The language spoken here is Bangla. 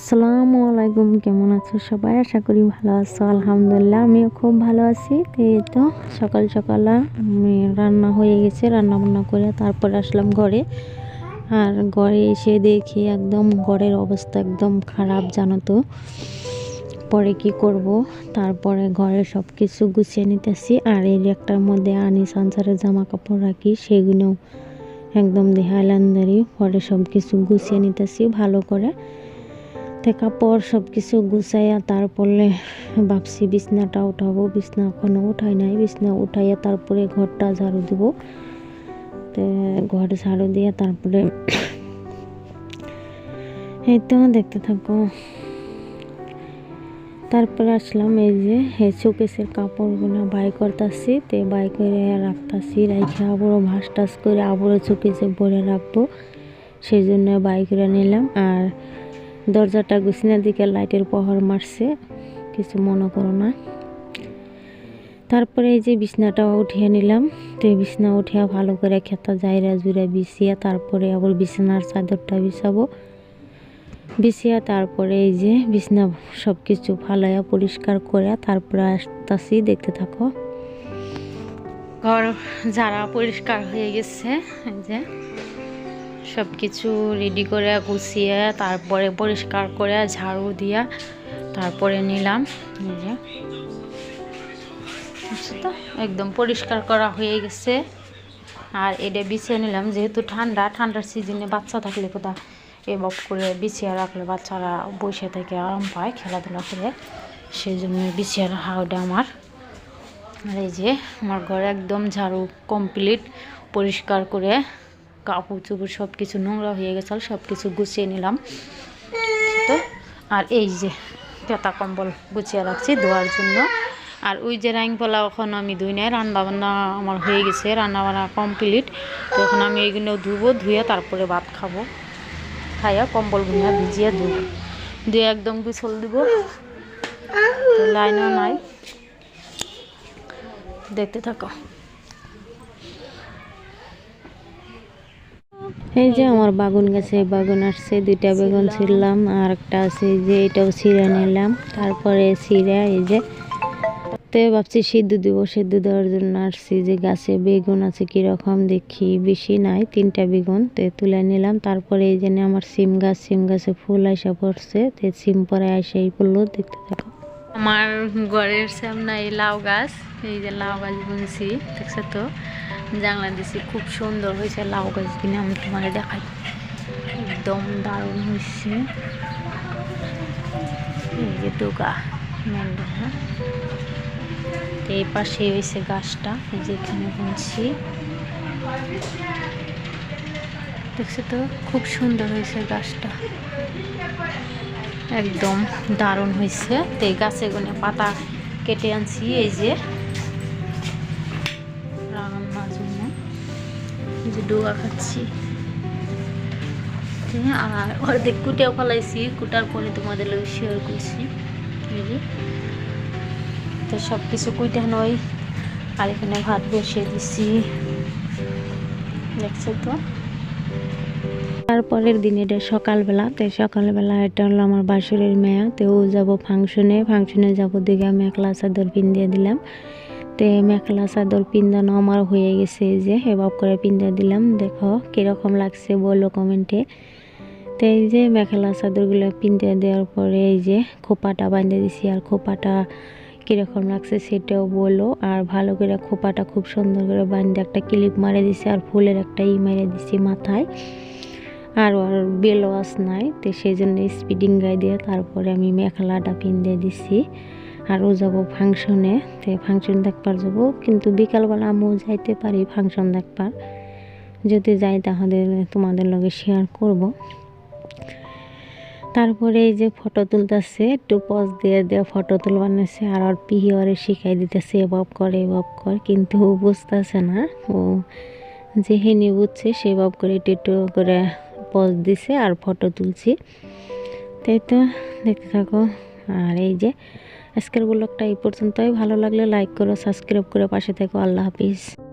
আসসালামু আলাইকুম, কেমন আছো সবাই? আশা করি ভালো আছো, আলহামদুলিল্লাহ, আমিও খুব ভালো আছি। এই তো, সকাল সকাল আমি রান্না হয়ে গেছে রান্না বান্না করে তারপরে আসলাম ঘরে। আর ঘরে এসে দেখি একদম ঘরের অবস্থা একদম খারাপ, জানো তো। পরে কি করব? তারপরে ঘরে সব কিছু গুছিয়ে নিতেছি। আর এই একটার মধ্যে আনি সংসারের জামা কাপড় রাখি, সেগুলো একদম দেহাইলান্দারি পরে সব কিছু গুছিয়ে নিতেছি ভালো করে। থেকে পর সব কিছু গুছাইয়া তারপরে ভাবছি, বিছনাটা উঠাবো। বিছনা এখনও উঠাই নাই। বিছনা উঠাইয়া তারপরে ঘরটা ঝাড়ু দিব। তো ঘর ঝাড়ু দিয়ে তারপরে এই তো দেখতে থাকো। তারপরে আসলাম এই যে শোকেসের কাপড়গুলো বাই করতেছি। তে বাই করে রাখতেছি, রাইখে আবারও ভাস টাস করে আবারও শোকেসে ভরে রাখব। সেই জন্য বাই করে নিলাম। আর দরজাটা গুছিনার দিকে লাইটের পহর মারছে, কিছু মনে করো না। তারপরে এই যে বিছনাটা উঠিয়ে নিলাম, তো এই বিছনা উঠিয়া ভালো করে খেতা জায়রা জুড়ে বিছিয়া তারপরে আবার বিছানার চাদরটা বিছাবো। বিছিয়া তারপরে এই যে বিছনা সব কিছু ফালাইয়া পরিষ্কার করে তারপরে আসতেছি, দেখতে থাকো। ঘর যারা পরিষ্কার হয়ে গেছে, এই যে। সব কিছু রেডি করে গুছিয়ে, তারপরে পরিষ্কার করে ঝাড়ু দিয়া তারপরে নিলাম। একদম পরিষ্কার করা হয়ে গেছে। আর এটা বিছিয়ে নিলাম, যেহেতু ঠান্ডা, ঠান্ডার সিজনে বাচ্চা থাকলে কোথা এবার করে বিছিয়ে রাখলে বাচ্চারা বসে থেকে আরাম পায় খেলাধুলা করে। সেই জন্য বিছিয়ে রাখা ওটা আমার। আর এই যে, আমার ঘর একদম ঝাড়ু কমপ্লিট পরিষ্কার করে কাপড় চুপড় সব কিছু নোংরা হয়ে গেছে সব কিছু গুছিয়ে নিলাম। তো, আর এই যে পেতা কম্বল গুছিয়ে রাখছি ধোয়ার জন্য। আর ওই যে রাইং পোলাও এখন আমি ধুই নাই রান্না বান্না আমার হয়ে গেছে রান্না বান্না কমপ্লিট। তো এখন আমি এইগুলো ধুবো, ধুয়ে তারপরে ভাত খাব। খাইয়া কম্বল গুনিয়া ভিজিয়ে ধুবো। ধুয়ে একদম গুছল দিব। লাইনও নাই। দেখতে থাকো। এই যে আমার বাগুন গাছে বাগুন আসছে, দুইটা বেগুন ছিঁড়লাম আর একটা আছে যে, এটাও ছিঁড়ে নিলাম, তারপরে ছিঁড়ে এই যে, তো ভাবছি সিদ্ধ দিব, সিদ্ধ দেওয়ার জন্য আসছি যে গাছে বেগুন আছে কীরকম, দেখি, বেশি নাই, তিনটা বেগুন, তো তুলে নিলাম, তারপরে এই জন্য আমার সিম গাছ, সিম গাছে ফুল আইসা পড়ছে, তো সিম পরে আইসাই পড়ল, দেখতে থাকো। আমার ঘরের সামনে এই লাউ গাছ, এই যে লাউ গাছ বুনছি, দেখছ তো? জানলা দিছি খুব সুন্দর হয়েছে, লাউ গাছ কিনে আমি তোমার দেখাই। একদম দারুণ হয়েছে। এই যে ডোগা ডোগা এই পাশে হয়েছে গাছটা, এই যে এখানে বুনছি দেখছ তো, খুব সুন্দর হয়েছে গাছটা। একদম দারুণ হয়েছে। তো এই গাছে গুনে পাতা কেটে আনছি, এই যে। ডোগা খাচ্ছি। আর অর্ধেক কুটেও ফলাইছি, কুটার পরে তোমাদের লোক শেয়ার করছি। তো সব কিছু কুইটা নয়, আর এখানে ভাত বসিয়ে দিছি। দেখছ তো? তারপরের দিন এটা সকালবেলা, তো সকালবেলা এটা হলো আমার বাসুরের মেয়া, তো ও যাব ফাংশনে ফাংশনে যাব দিকে মেখলা চাদর পিন্দিয়ে দিলাম। তো মেখলা চাদর পিন্দানো আমার হয়ে গেছে যে এবার করে পিন্দিয়ে দিলাম। দেখো কীরকম লাগছে বলো কমেন্টে তো এই যে মেখেলা চাদরগুলো পিন্দিয়ে দেওয়ার পরে এই যে খোপাটা বাঁধিয়ে দিছি, আর খোপাটা কীরকম লাগছে সেটাও বলো। আর ভালো করে খোপাটা খুব সুন্দর করে বাঁধে একটা ক্লিপ মারে দিছি, আর ফুলের একটা ই মেরে দিছি মাথায়। আর ওর বেল ওয়াশ নাই, তো সেই জন্য স্পিডিং গাই দিয়ে তারপরে আমি মেখলাটা পিন্ধে দিছি। আর যাব ফাংশনে, তো ফাংশন দেখবার যাব, কিন্তু বিকালবেলা আমিও যাইতে পারি ফাংশন দেখবার। যদি যাই তাহলে তোমাদের লগে শেয়ার করব। তারপরে এই যে ফটো তুলতেছে, একটু পজ দিয়ে দিয়ে ফটো তুলবানেছে আর ওর পিহিওরে শিখাই দিতেছে এভাব করে এভাব কর, কিন্তু ও বুঝতেছে না। ও যেহেনি বুঝছে সেভাব করে একটু একটু করে পজ দিছে আর ফটো তুলছি। তাই তো দেখতে থাকো। আর এই যে আজকের ব্লগটা এই পর্যন্তই। ভালো লাগলে লাইক করো সাবস্ক্রাইব করে, পাশে থেকো। আল্লাহ হাফিজ।